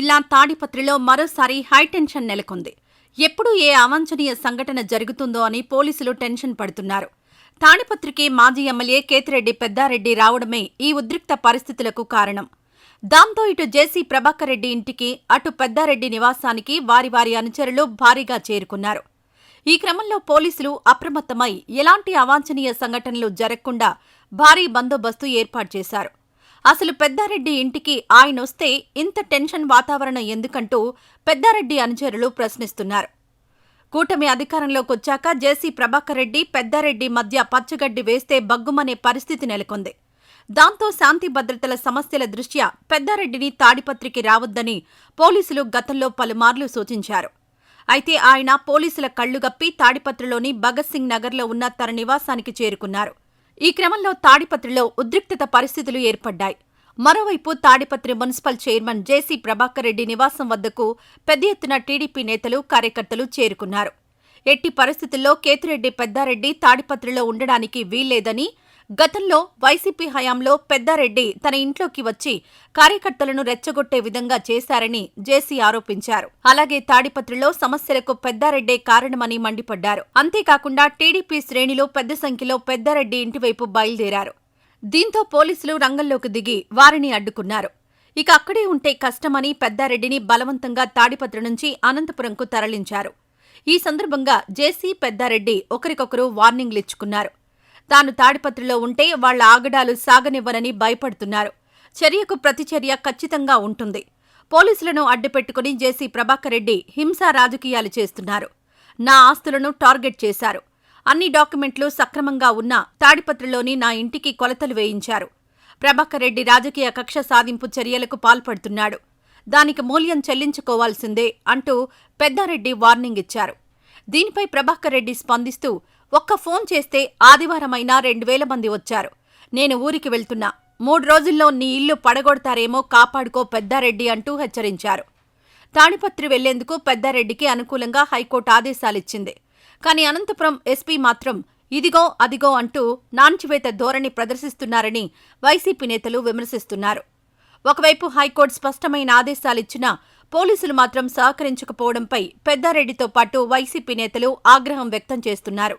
జిల్లా తాడిపత్రిలో మరోసారి హైటెన్షన్ నెలకొంది. ఎప్పుడు ఏ అవాంఛనీయ సంఘటన జరుగుతుందో అని పోలీసులు టెన్షన్ పడుతున్నారు. తాడిపత్రికి మాజీ ఎమ్మెల్యే కేతిరెడ్డి పెద్దారెడ్డి రావడమే ఈ ఉద్రిక్త పరిస్థితులకు కారణం. దాంతో ఇటు జేసీ ప్రభాకర్ రెడ్డి ఇంటికి అటు పెద్దారెడ్డి నివాసానికి వారి వారి అనుచరులు భారీగా చేరుకున్నారు. ఈ క్రమంలో పోలీసులు అప్రమత్తమై ఎలాంటి అవాంఛనీయ సంఘటనలు జరగకుండా భారీ బందోబస్తు ఏర్పాటు చేశారు. అసలు పెద్దారెడ్డి ఇంటికి ఆయనొస్తే ఇంత టెన్షన్ వాతావరణం ఎందుకంటూ పెద్దారెడ్డి అనుచరులు ప్రశ్నిస్తున్నారు. కూటమి అధికారంలోకొచ్చాక జేసీ ప్రభాకర్ రెడ్డి పెద్దారెడ్డి మధ్య పచ్చగడ్డి వేస్తే బగ్గుమనే పరిస్థితి నెలకొంది. దాంతో శాంతి భద్రతల సమస్యల దృష్ట్యా పెద్దారెడ్డిని తాడిపత్రికి రావద్దని పోలీసులు గతంలో పలుమార్లు సూచించారు. అయితే ఆయన పోలీసుల కళ్ళుగప్పి తాడిపత్రిలోని భగత్ సింగ్ నగర్లో ఉన్న తన నివాసానికి చేరుకున్నారు. ఈ క్రమంలో తాడిపత్రిలో ఉద్రిక్తత పరిస్థితులు ఏర్పడ్డాయి. మరోవైపు Tadipatri municipal chairman JC Prabhakar Reddy నివాసం వద్దకు పెద్ద ఎత్తున టీడీపీ నేతలు కార్యకర్తలు చేరుకున్నారు. ఎట్టి పరిస్థితుల్లో కేతిరెడ్డి పెద్దారెడ్డి తాడిపత్రిలో ఉండడానికి వీల్లేదని గతంలో వైసీపీ హయాంలో పెద్దారెడ్డి తన ఇంట్లోకి వచ్చి కార్యకర్తలను రెచ్చగొట్టే విధంగా చేశారని జేసీ ఆరోపించారు. అలాగే తాడిపత్రిలో సమస్యలకు పెద్దారెడ్డే కారణమని మండిపడ్డారు. అంతేకాకుండా టీడీపీ శ్రేణిలో పెద్ద సంఖ్యలో పెద్దారెడ్డి ఇంటివైపు బయలుదేరారు. దీంతో పోలీసులు రంగంలోకి దిగి వారిని అడ్డుకున్నారు. ఇక అక్కడే ఉంటే కష్టమని పెద్దారెడ్డిని బలవంతంగా తాడిపత్రి నుంచి అనంతపురంకు తరలించారు. ఈ సందర్భంగా జేసీ పెద్దారెడ్డి ఒకరికొకరు వార్నింగ్లిచ్చుకున్నారు. తాను తాడిపత్రిలో ఉంటే వాళ్ళ ఆగడాలు సాగనివ్వనని భయపడుతున్నారు. చర్యకు ప్రతిచర్య ఖచ్చితంగా ఉంటుంది. పోలీసులను అడ్డుపెట్టుకుని జేసీ ప్రభాకర్ రెడ్డి హింసా రాజకీయాలు చేస్తున్నారు. నా ఆస్తులను టార్గెట్ చేశారు. అన్ని డాక్యుమెంట్లు సక్రమంగా ఉన్నా తాడిపత్రిలోని నా ఇంటికి కొలతలు వేయించారు. ప్రభాకర్ రెడ్డి రాజకీయ కక్ష సాధింపు చర్యలకు పాల్పడుతున్నాడు. దానికి మూల్యం చెల్లించుకోవాల్సిందే అంటూ పెద్దారెడ్డి వార్నింగ్ ఇచ్చారు. దీనిపై ప్రభాకర్ రెడ్డి స్పందిస్తూ ఒక్క ఫోన్ చేస్తే ఆదివారమైనా రెండు వేల మంది వచ్చారు. నేను ఊరికి వెళ్తున్నా. మూడు రోజుల్లో నీ ఇల్లు పడగొడతారేమో కాపాడుకో పెద్దారెడ్డి అంటూ హెచ్చరించారు. తాడిపత్రి వెళ్ళేందుకు పెద్దారెడ్డికి అనుకూలంగా హైకోర్టు ఆదేశాలిచ్చింది. కానీ అనంతపురం ఎస్పీ మాత్రం ఇదిగో అదిగో అంటూ నాంచివేత ధోరణి ప్రదర్శిస్తున్నారని వైసీపీ నేతలు విమర్శిస్తున్నారు. ఒకవైపు హైకోర్టు స్పష్టమైన ఆదేశాలిచ్చినా పోలీసులు మాత్రం సహకరించకపోవడంపై పెద్దారెడ్డితో పాటు వైసీపీ నేతలు ఆగ్రహం వ్యక్తం చేస్తున్నారు.